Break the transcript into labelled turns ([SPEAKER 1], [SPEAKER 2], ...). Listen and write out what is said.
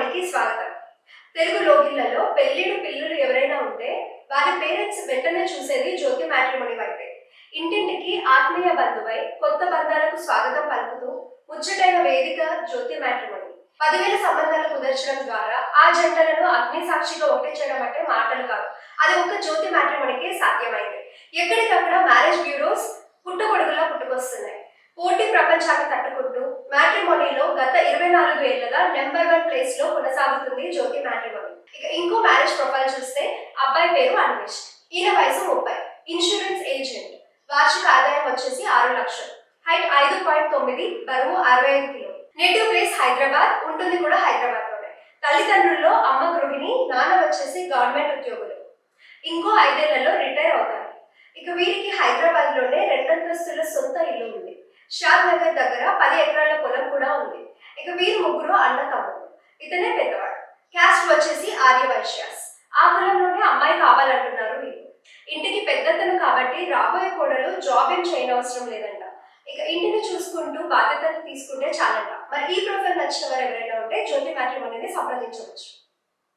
[SPEAKER 1] మ్యాట్రిమోనీకి స్వాగతం. తెలుగు లోగిళ్ళలో పెళ్ళిడు పిల్లలు ఎవరైనా ఉంటే వారి పేరెంట్స్ వెంటనే చూసేది జ్యోతి మ్యాట్రిమోని వైపే. ఇంటింటికి ఆత్మీయ బంధువై కొత్త బంధాలకు స్వాగతం పలుకుతూ ముచ్చటైన వేదిక జ్యోతి మ్యాట్రిమోని. పదివేల సంబంధాలు కుదర్చడం ద్వారా ఆ జంటలను అగ్ని సాక్షిగా ఒకటి చేయడం అంటే మాటలు కాదు. అది ఒక జ్యోతి మ్యాట్రిమోనీకే సాధ్యమైంది. ఎక్కడికక్కడ మ్యారేజ్ బ్యూరోస్ పుట్టగొడుగులా పుట్టుకొస్తున్నాయి. పోటీ ప్రపంచాన్ని తట్టుకుంటూ మ్యాట్రిమోనీలో గత నాలుగు ఏళ్ళుగా నెంబర్ వన్ ప్లేస్లో కొనసాగుతుంది జ్యోతి మ్యాట్రిమోని. ఇక ఇంకో మ్యారేజ్ ప్రొఫైల్ చూస్తే అబ్బాయి పేరు అన్వేష్. ఈయన వయసు ముప్పై. ఇన్సూరెన్స్ ఏజెంట్ వార్షిక ఆదాయం వచ్చేసి ఆరు లక్షలు. హైట్ ఐదు పాయింట్ తొమ్మిది బరువు అరవై ఐదు కిలో. నేటివ్ ప్లేస్ హైదరాబాద్ ఉంటుంది కూడా హైదరాబాద్లోనే తల్లిదండ్రుల్లో అమ్మ గృహిణి నాన్న వచ్చేసి గవర్నమెంట్ ఉద్యోగులు. ఇంకో ఐదేళ్ళలో రిటైర్ అవుతారు. ఇక వీరికి హైదరాబాద్లోనే రెండంతస్తుల సొంత ఇల్లు ఉంది. షాద్ నగర్ దగ్గర పది ఎకరాల పొలం కూడా ఉంది. ఇక వీరు ముగ్గురు అన్న తమ్ముడు ఇతనే పెద్దవాడు. క్యాస్ట్ వచ్చేసి ఆర్యవైశ్యాస్. ఆ కులంలోనే అమ్మాయి కావాలంటున్నారు వీరు ఇంటికి పెద్దతను కాబట్టి రాబోయే కోడలు జాబ్ ఏం చేయనవసరం లేదంట. ఇక ఇంటిని చూసుకుంటూ బాధ్యతలు తీసుకుంటే చాలంట. మరి ఈ ప్రొఫైల్ నచ్చిన వారు ఎవరైనా ఉంటే జ్యోతి మ్యాట్రిమోనీని సంప్రదించవచ్చు.